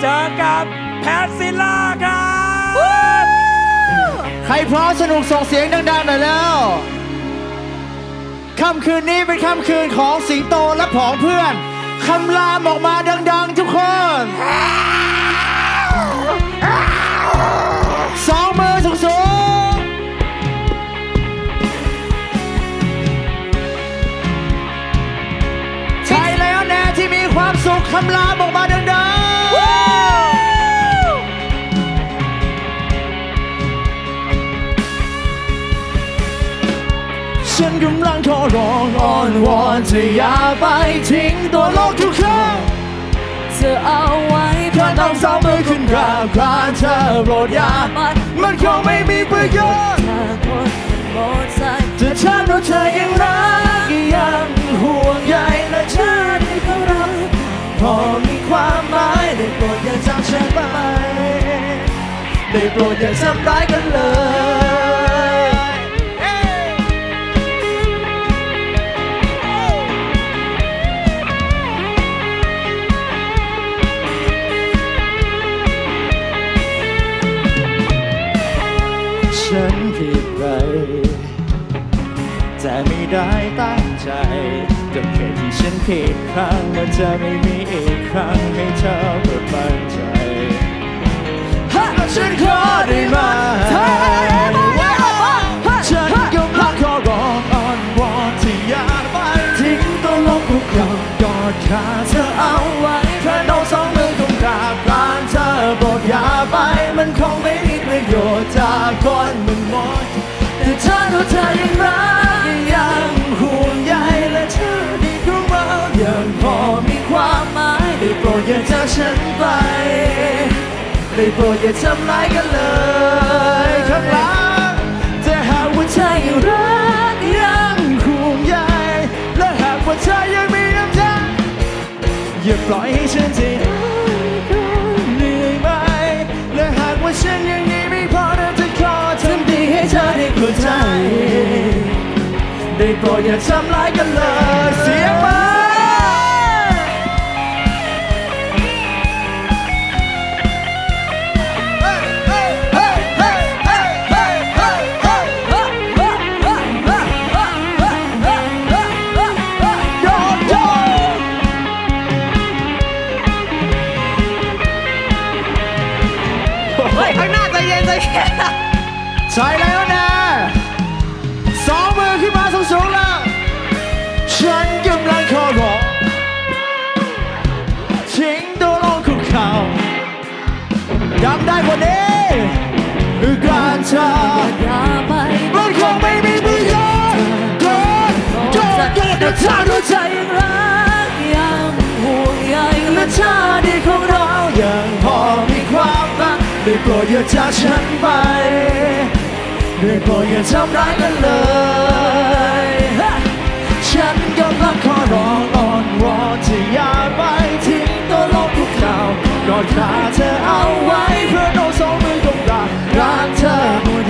เจอกับแพทซิลล่าครับใครพร้อมสนุกส่งเสียงดังๆหน่อยแล้ว ค่ำคืนนี้เป็นค่ำคืนของสิงโตและผองเพื่อน คำรามออกมาดังๆทุกคน สองมือสูงๆ ใช่แล้วแน่ที่มีความสุขคำรามออกมาดัง ฉันกำลังขอร้องอ้อนวอนเธออย่าไปทิ้งตัวโลกทุกครั้งเธอเอาไว้ถ้าต้องสองมือขึ้นกราบกรานเธอโปรดอย่ามันคงไม่มีประโยชน์ถ้าคนหมดใจแต่ฉันรู้เธอยังรักยังห่วงใยและชาติของเราพอมีความหมายได้โปรดอย่าจากฉันไปได้โปรดอย่าทำร้ายกันเลย ฉันผิดไป แต่ไม่ได้ตั้งใจก็แค่ที่ฉันผิดครั้งและจะไม่มีอีกครั้งให้เธอเปิดมั่นใจฉันขอได้ไหมฉันกำลังขอร้องอ้อนวอนที่อย่าไปทิ้งตัวลงคุกเข่ากอดขาเธอเอาไว้แค่น้องสอง อย่าไปมันคงไม่มีประโยชน์จากคนมึงหมด แต่เธอรู้เธอยังรักยังห่วงใยและเธอดีของเรายังพอมีความหมายได้โปรดอย่าจากฉันไปได้โปรดอย่าทำร้ายกันเลยข้างหลังแต่หากว่าเธอยังรักยังห่วงใยและหากว่าเธอยังมีน้ำใจอย่าปล่อยให้ฉันที ห้เธอใจ ได้โปรดอย่าทำร้ายกันเลยเสียไป ได้กว่านี้คือการเธออย่าไปมันคงไม่มีประโยชน์เกินโจนโจนเดี๋ยวเธอรู้ใจยังรักยังห่วงใยและชาติของเรายังพอมีความรักได้โปรดอย่าจากฉันไปได้โปรดอย่าทำร้ายกันเลยฉันกำลังขอร้องอ้อนวอนที่ย่า อดขาเธอเอาไว้เพื่อโน้สองมือตรงกลางรักเธอ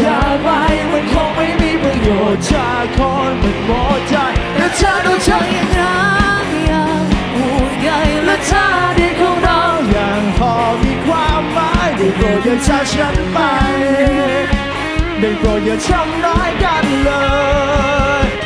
อย่าไปมันคงไม่มีประโยชน์จากคนมันหมดใจแต่เธอดูเธอยังรักยังห่วงใยและและชาติของเราอยังพอมีความหมายได้โปรดอย่าจาฉันไปได้โปรดอย่าทำร้ายกันเลย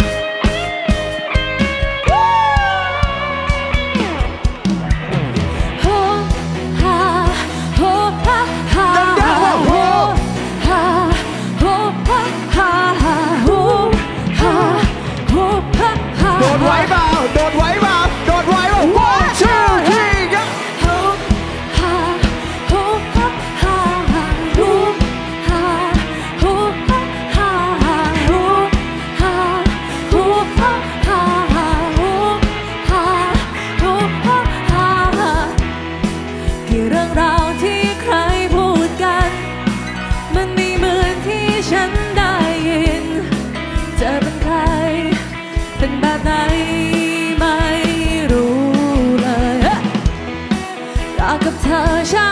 ฉันได้ยินจะเป็นใคร เป็นแบบไหนไม่รู้เลยรักกับเธอช่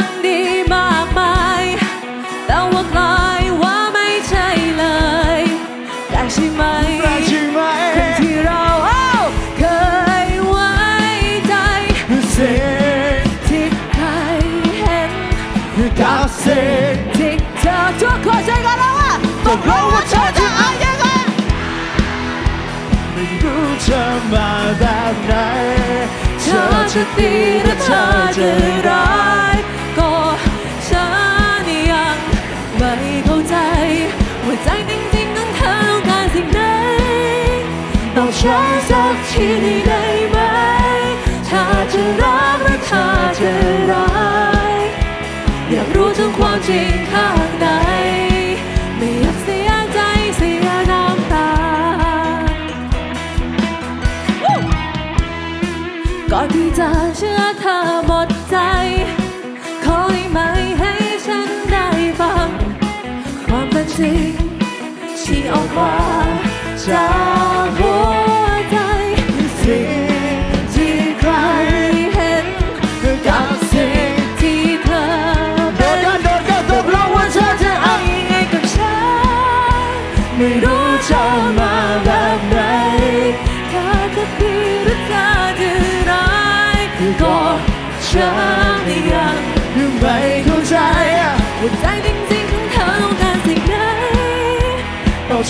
อมาแบบไหน เธอจะดีและเธอจะร้ายก็ฉันยังไม่เข้าใจว่าใจจริงๆของเธอต้องการสิ่งไหนบอกฉันสักทีได้ไหมเธอจะรักและเธอจะร้ายอยากรู้ถึงความจริงข้างใน จะเชื่อเธอหมดใจ คอยไหมให้ฉันได้ฟัง ความเป็นจริงที่ออกมาจาก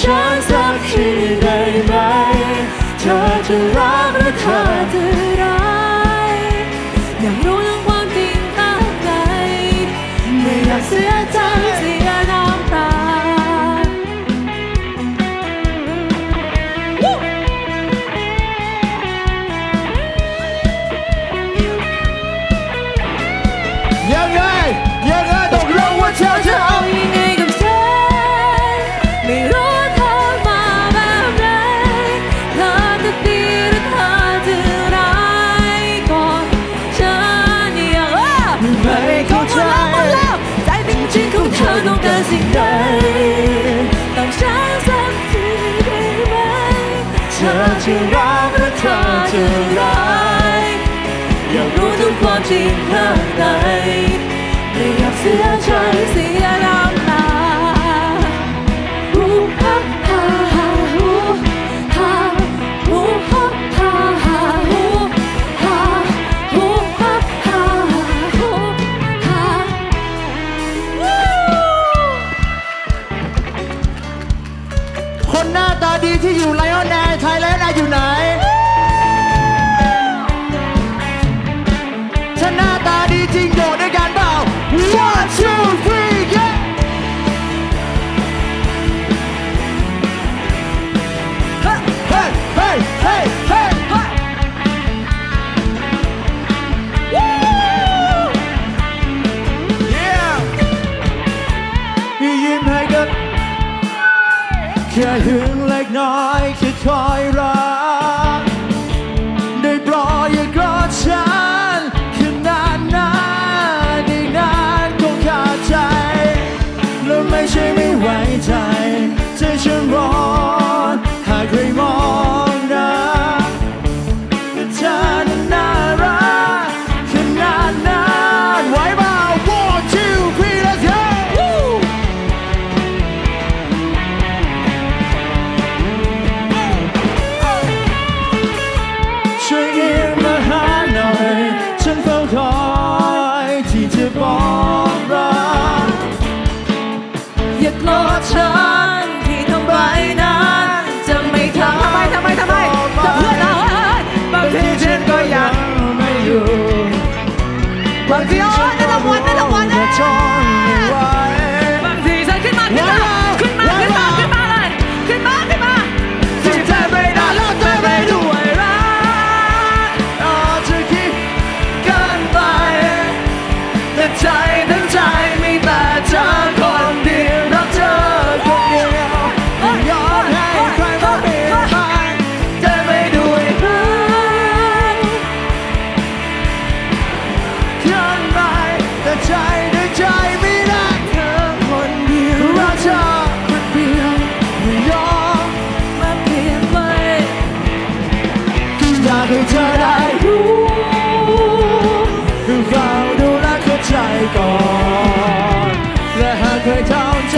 ฉันสักทีได้ไหม เธอจะรักหรือเธอ จะรักและเธอจะร้ายอยากรู้ถึงความจริงข้างในไม่อยากเสียใจเสียอะ 会逃走。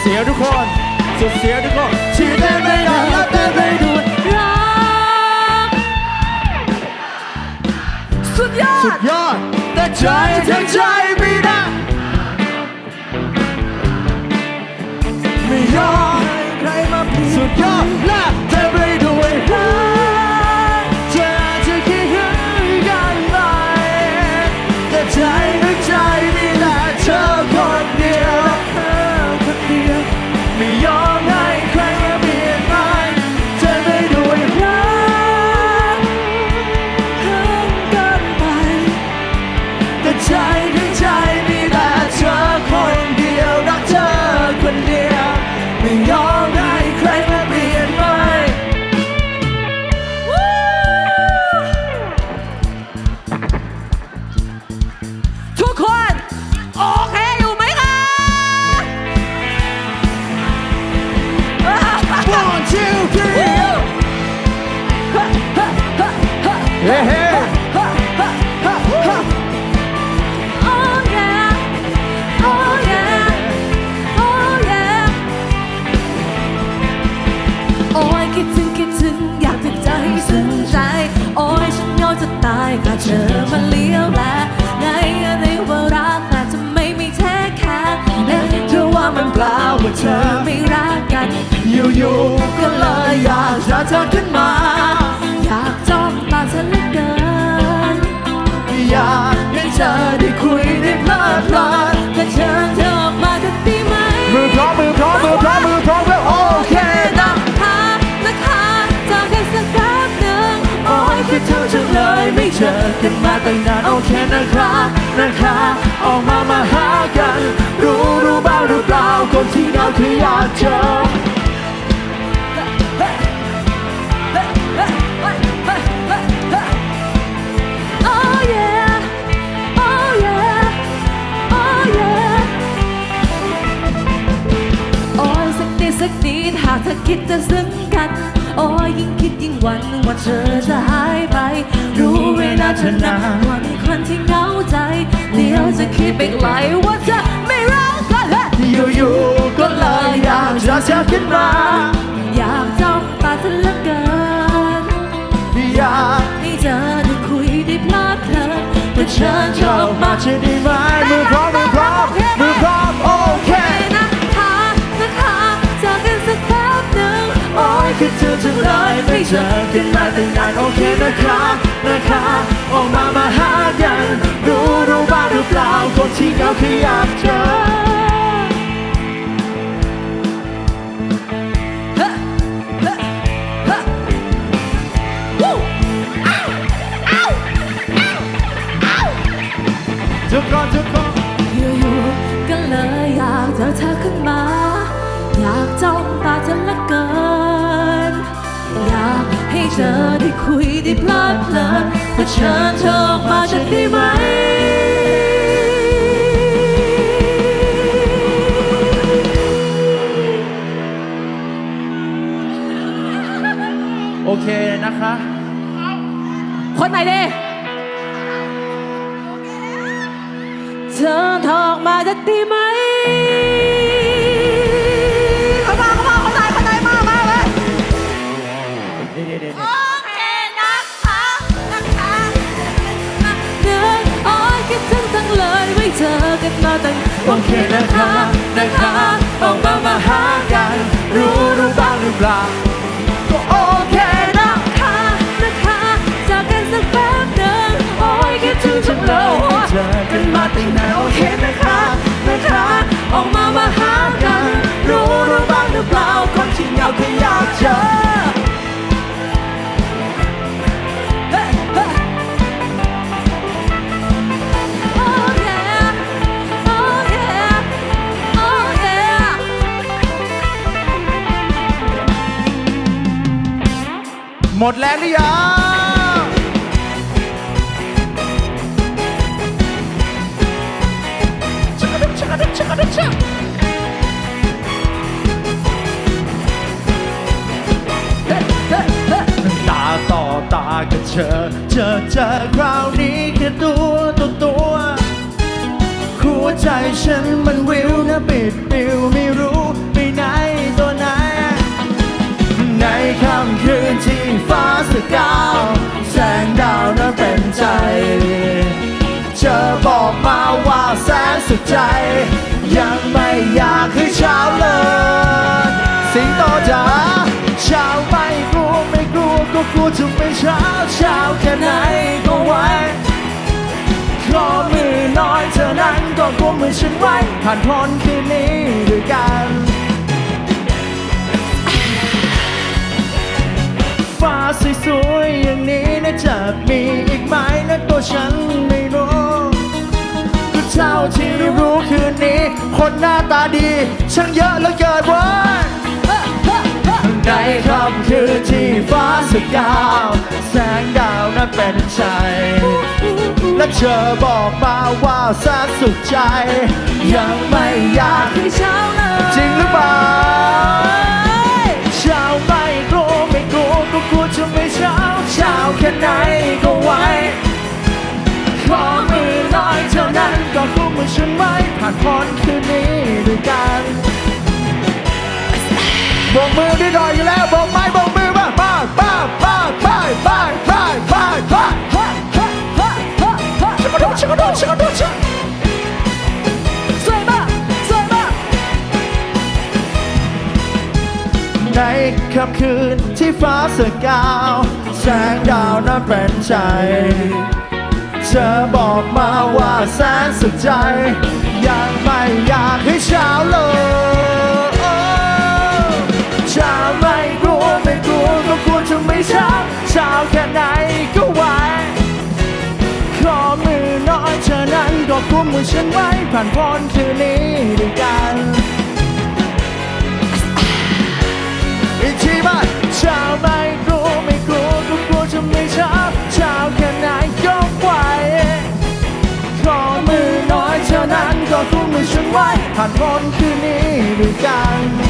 เสียงทุกคน สุดเสียงทุกคนที่เต้นไม่ได้แล้วเต้นไม่ดูรักสุดยอสุดดยอด แต่ใจทั้งใจไม่ได้ไม่ยอมให้ใครมาเปลี่ยนสุดยอดและ ยว อยู่ๆก็เลยอยากจะเธอขึ้นมา อยากจ้องตาเธอเหลือเกิน อยากให้เธอได้คุยได้เพลิดเพลินก็เชิญเธอออกมาจะดีไหมมือพร้อมมือพร้อมมือพร้อมมือพร้อมแล้วโอเคนะนะคะนะคะจากกันสักแป๊บหนึ่งโอ้ยคิดถึงจังเลยไม่เจอกันมาตั้งนานโอเคนะครับนะคะออกมามาหากัน รู้รู้บ้างหรือเปล่าคนที่เราคืออยากเจอ คิดจะซึ้งกัน โอ้ยยิ่งคิดยิ่งหวันว่าเธอจะหายไป รู้เวลาเธอนานวันคนที่เหงาใจเดี๋ยวจะคิดไปไกลว่าเธอไม่รักกันเฮ้ยอยู่ๆก็เลยอยากจะเธอขึ้นมา อยากจ้องตาเธอเหลือเกินอยากให้เธอได้คุยได้เพลิดเพลินแต่เชิญเธอออกมาจะได้ไหมมือพร้อมมือพร้อม คิดถึงจังเลยไม่เจอกันมาตั้งนานโอเคนะคะนะคะออกมามาหากันรู้รู้บ้างหรือเปล่าคนที่เขาคืออยากเจอทุกคนทุกคนอยู่ๆก็เลยอยากเจอเธอขึ้นมา อยากจ้องตาเธอลือเกิน อยากให้เธอได้คุยได้เพลิดเพลินแต่เชิญเธอออกมาจะได้ไหมโอเคนะคะ คนไหนดีเธอถออกมาจะดีไหม โอเคนะคะนะคะออกมามาหากัน รู้รู้บ้างหรือเปล่าก็โอเคนะคะนะคะจากกันสักแป๊บหนึ่งโอ้ยคิดถึงจังเลยเจอกันมาตั้งนานโอเคนะคะนะคะออกมามาหากัน รู้รู้บ้างหรือเปล่าคนที่เหงาแค่อยากเจอ หมดแล้วหรือยังชักกระดุกชักกดุกชักกระดุกชักตาต่อตากับเธอเจอเจอครับ ฟ้าสกาวแสงดาวนั้นเป็นใจ เธอบอกมาว่าแสนสุดใจ ยังไม่อยากให้เช้าเลย สิงโตจ๋าเช้าไม่กลัวไม่กลัวก็กลัวจะไม่เช้าเช้าแค่ไหนก็ไหวขอมือน้อยเท่านั้นก็กลัวมือฉันไว้ผ่านพ้นคืนนี้ด้วยกัน สวยๆอย่างนี้นะจะมีอีกไหมนะตัวฉันไม่รู้ก็เท่าที่รู้คืนนี้ คนหน้าตาดีช่างเยอะเหลือเกินว้ยในค่ำคืนที่ฟ้าสกาว แสงดาวนั้นเป็นใจและเธอบอกมาว่าแสนสุขใจ ยังไม่อยากที่เช้ วมือฉันไว้ผ่านพ้นคืนนี้ด้วยกันโบกมือด้หน่อยอยู่แล้วโบกไม้โบกมือมาป้าป้าป้าป้าป้าป้าป้าป้าป้าชักกระโดดชักกระโดดชักกระโดดชักสวยมากสวยมากในค่ำคืนที่ฟ้าสกาว แสงดาวนั้นเป็นใจ เธอบอกมาว่าแสนสุขใจ ยังไม่อยากให้เช้าเลยเช้าไม่กลัวไม่กลัวก็กลัวจะไม่เช้าเช้าแค่ไหนก็ไหวขอมือน้อยเธอนั้นก็กุมมือฉันไว้ผ่านพ้นคืนนี้ด้วยกันอีกทีมาเช้าไม่กลัวไม่กลัวก็กลัวจะไม่เช้า ตอนนั้นก็กุมมือฉันไว้ผ่านพ้นคืนนี้ด้วยกัน